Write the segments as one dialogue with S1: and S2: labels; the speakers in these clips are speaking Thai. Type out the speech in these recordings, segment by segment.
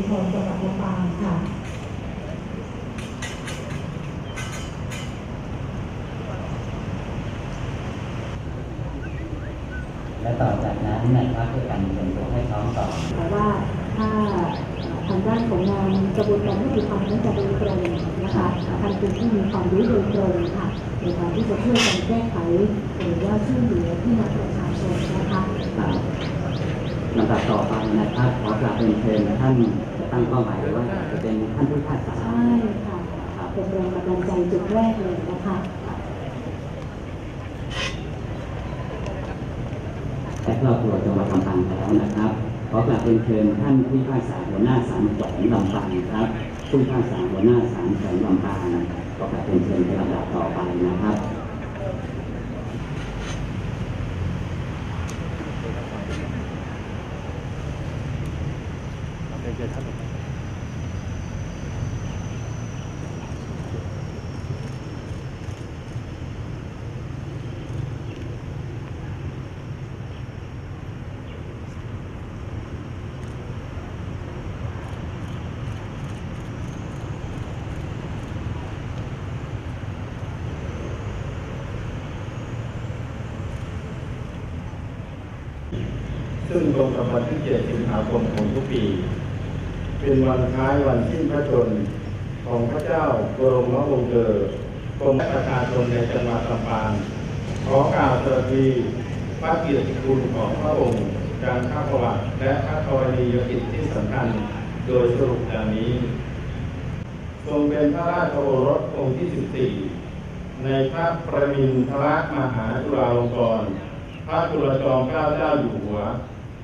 S1: ชุมพรจังหวัดลำปางค่ะ
S2: และต่อจากนั้นนะครับด้วยการเตรียมตัวให้พร้อมก่อน
S1: แต่ว่าถ้าทางด้านของงานกระบวนการยุติธรรมนั้นจะโดยตรงนะคะทางคุณที่มีความรู้โดยตรงค่ะในการที่จะช่วยกันแก้ไขหรือว่าช่วยเหลือพี่น้องประชาชนนะคะ
S2: ครับ ลำดับต่อไปนะครับ ขอกราบเป็นเชิญท่านจะตั้งเป้าหมายไว้ว่าจะเป็นท่านผู้พิพากษา
S1: ใช่ค่ะเป็นแรงบันดาลใจจุดแรกเลยนะคะ
S2: และครอบครัวจังหวัดลำปางแล้วนะครับ ขอกราบเป็นเชิญท่านผู้พิพากษาหัวหน้าศาลแขวงลำปางครับผู้พิพากษาหัวหน้าศาลแขวงลำปางขอกราบเป็นเชิญในลำดับต่อไปนะครับ
S3: ซึ่งตรงกับวันที่ 7 สิงหาคมของทุกปี เป็นวันคล้ายวันสิ้นพระชนของพระเจ้าบรมวงศ์เธอกรมประชาชนในจังหวัดลำปางขอกล่าวสวัสดีพระเกียรติคุณของพระองค์การข้าประวัติและพระกรณียกิจที่สำคัญ โดยสรุปดังนี้ ทรงเป็นพระราชโอรสองค์ที่ 14 ในพระประมินทรมหาจุฬาลงกรณ์พระจุลจอมเกล้าเจ้าอยู่หัว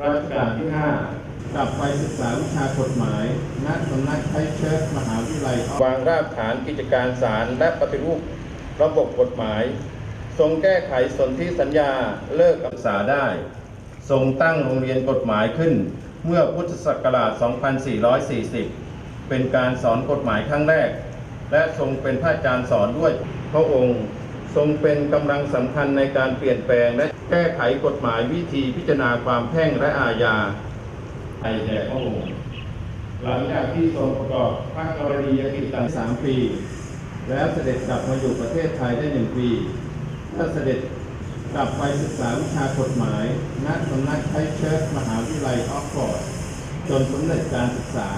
S3: รัชกาลที่ 5 กลับไปศึกษาวิชากฎหมายณสำนักไทเชิร์มหาวิทยาลัยวางรากฐานกิจการศาลและปฏิรูประบบกฎหมาย ทรงแก้ไขสนธิสัญญาเลิกศึกษาได้ ทรงตั้งโรงเรียนกฎหมายขึ้น เมื่อพุทธศักราช 2440 เป็นการสอนกฎหมายครั้งแรก และทรงเป็นพระอาจารย์สอนด้วยพระองค์ ทรงเป็นกำลังสำคัญในการเปลี่ยนแปลงและแก้ไขกฎหมายวิธีพิจารณาความแพ่งและอาญาไอแด่พระองค์หลังจากที่ทรงประกอบพระกรณียกิจต่างสามปี แล้วเสด็จกลับมาอยู่ประเทศไทยได้หนึ่งปีถ้าเสด็จกลับไปศึกษาวิชากฎหมายณสำนักไทเชิร์มหาวิทยาลัยออกฟอร์ดจนสำเร็จการศึกษา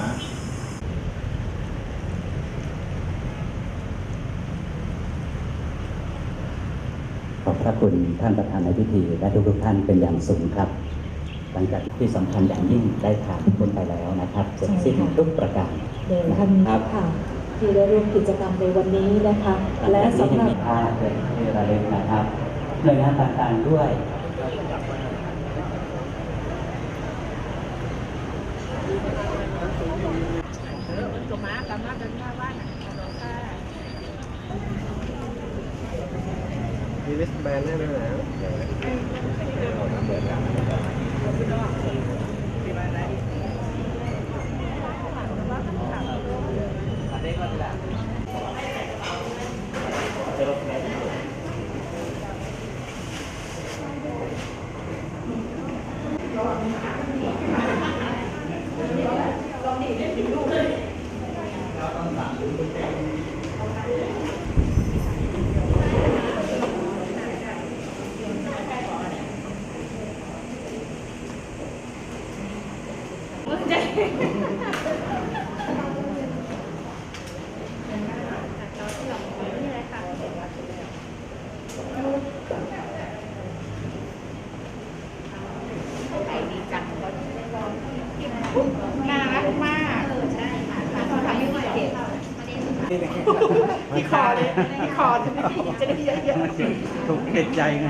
S2: ขอบพ ระคุณท่านประธานในพิธี และทุกๆท่านเป็นอย่างสูงครับ หลังจากที่สำคัญอย่างยิ่งได้ผ่านพ้นไปแล้วนะครับเสร็จสิ้นทุกประการ
S1: เดินท่าน
S2: ครับ
S1: ค่ะที่ได้ร่วมกิจกรรมในวันนี้นะคะ และ
S2: และสำ
S1: สำ
S2: ห
S1: ห
S2: รั
S1: รั
S2: บบภาพเป็นที่ระลึกนะครับหน่วยงานต่างๆด้วย
S3: มี ลิสแบนได้ไหมนะ
S4: น่ารักมากใช่ค่ะทำให้เก็บ ที่คอเลยที่คอจะได้จะได้เยอะๆ
S5: ถูกเด็ดใจไง